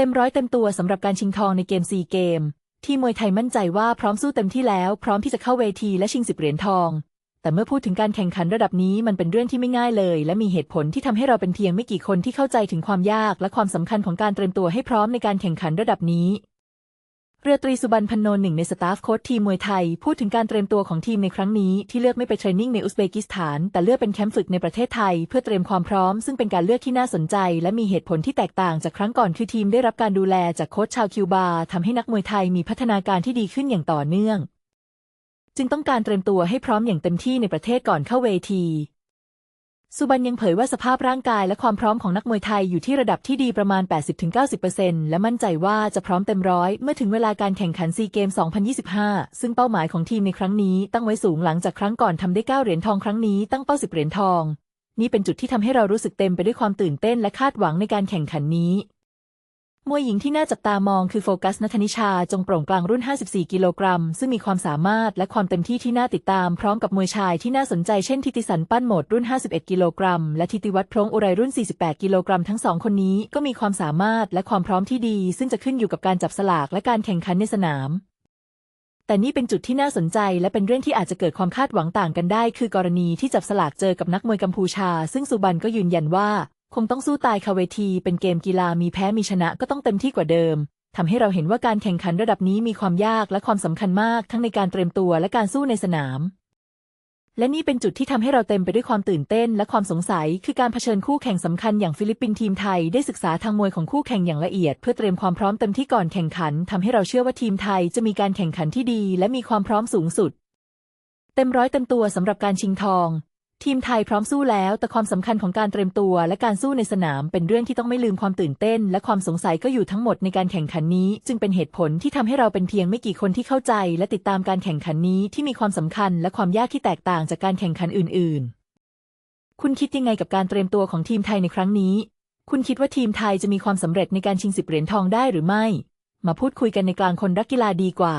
เต็มร้อยเต็มตัวสำหรับการชิงทองในเกมซีเกม ที่มวยไทยมั่นใจว่าพร้อมสู้เต็มที่แล้ว พร้อมที่จะเข้าเวทีและชิงสิบเหรียญทอง แต่เมื่อพูดถึงการแข่งขันระดับนี้มันเป็นเรื่องที่ไม่ง่ายเลย และมีเหตุผลที่ทำให้เราเป็นเพียงไม่กี่คนที่เข้าใจถึงความยากและความสำคัญของการเตรียมตัวให้พร้อมในการแข่งขันระดับนี้ เรือตรีสุบรรณพันโนหนึ่งในสตาฟโค้ชทีมมวยไทย พูดถึงการเตรียมตัวของทีมในครั้งนี้ที่เลือกไม่ไปเทรนนิ่งในอุซเบกิสถาน แต่เลือกเป็นแคมป์ฝึกในประเทศไทย เพื่อเตรียมความพร้อม ซึ่งเป็นการเลือกที่น่าสนใจ และมีเหตุผลที่แตกต่างจากครั้งก่อนคือทีมได้รับการดูแลจากโค้ชชาวคิวบาทำให้นักมวยไทยมีพัฒนาการที่ดีขึ้นอย่างต่อเนื่อง จึงต้องการเตรียมตัวให้พร้อมอย่างเต็มที่ในประเทศก่อนเข้าเวที สุบันยังเผยว่าสภาพร่างกายและความพร้อมของนักมวยไทยอยู่ที่ระดับที่ดีประมาณ 80-90%และมั่นใจว่าจะพร้อมเต็มร้อยเมื่อถึงเวลาการแข่งขันซีเกม 2025 ซึ่งเป้าหมายของทีมในครั้งนี้ตั้งไว้สูงหลังจากครั้งก่อนทำได้ 9 เหรียญทองครั้งนี้ตั้งเป้า 10 เหรียญทอง นี่เป็นจุดที่ทำให้เรารู้สึกเต็มไปด้วยความตื่นเต้นและคาดหวังในการแข่งขันนี้ มวยหญิงที่น่าจับตามองคือโฟกัสนัทนิชาจงโปร่งกลางรุ่น 54 กิโลกรัม ซึ่งมีความสามารถและความเต็มที่ที่น่าติดตามพร้อมกับมวยชายที่น่าสนใจเช่นทิติสันปั้นโหมดรุ่น 51 กิโลกรัม และทิติวัฒน์พลงอุไรรุ่น 48 กิโลกรัมทั้งสองคนนี้ก็มีความสามารถและความพร้อมที่ดี ซึ่งจะขึ้นอยู่กับการจับสลากและการแข่งขันในสนาม แต่นี่เป็นจุดที่น่าสนใจและเป็นเรื่องที่อาจจะเกิดความคาดหวังต่างกันได้ คือกรณีที่จับสลากเจอกับนักมวยกัมพูชา ซึ่งสุบันก็ยืนยันว่า คงต้องสู้ตายคาเวที เป็นเกมกีฬามีแพ้มีชนะก็ต้องเต็มที่กว่าเดิมทำให้เราเห็นว่าการแข่งขันระดับนี้มีความยากและความสำคัญมาก ทั้งในการเตรียมตัวและการสู้ในสนาม และนี่เป็นจุดที่ทำให้เราเต็มไปด้วยความตื่นเต้นและความสงสัย คือการเผชิญคู่แข่งสำคัญอย่างฟิลิปปินส์ทีมไทยได้ศึกษาทางมวยของคู่แข่งอย่างละเอียด เพื่อเตรียมความพร้อมเต็มที่ก่อนแข่งขันทำให้เราเชื่อว่าทีมไทยจะมีการแข่งขันที่ดี และมีความพร้อมสูงสุด เต็มร้อยเต็มตัวสำหรับการชิงทอง ทีมไทยพร้อมสู้แล้ว แต่ความสำคัญของการเตรียมตัวและการสู้ในสนาม เป็นเรื่องที่ต้องไม่ลืมความตื่นเต้น และความสงสัยก็อยู่ทั้งหมดในการแข่งขันนี้ จึงเป็นเหตุผลที่ทำให้เราเป็นเพียงไม่กี่คนที่เข้าใจ และติดตามการแข่งขันนี้ที่มีความสำคัญ และความยากที่แตกต่างจากการแข่งขันอื่น ๆ คุณคิดยังไงกับการเตรียมตัวของทีมไทยในครั้งนี้ คุณคิดว่าทีมไทยจะมีความสำเร็จในการชิงสิบเหรียญทองได้หรือไม่ มาพูดคุยกันในกลางคนรักกีฬาดีกว่า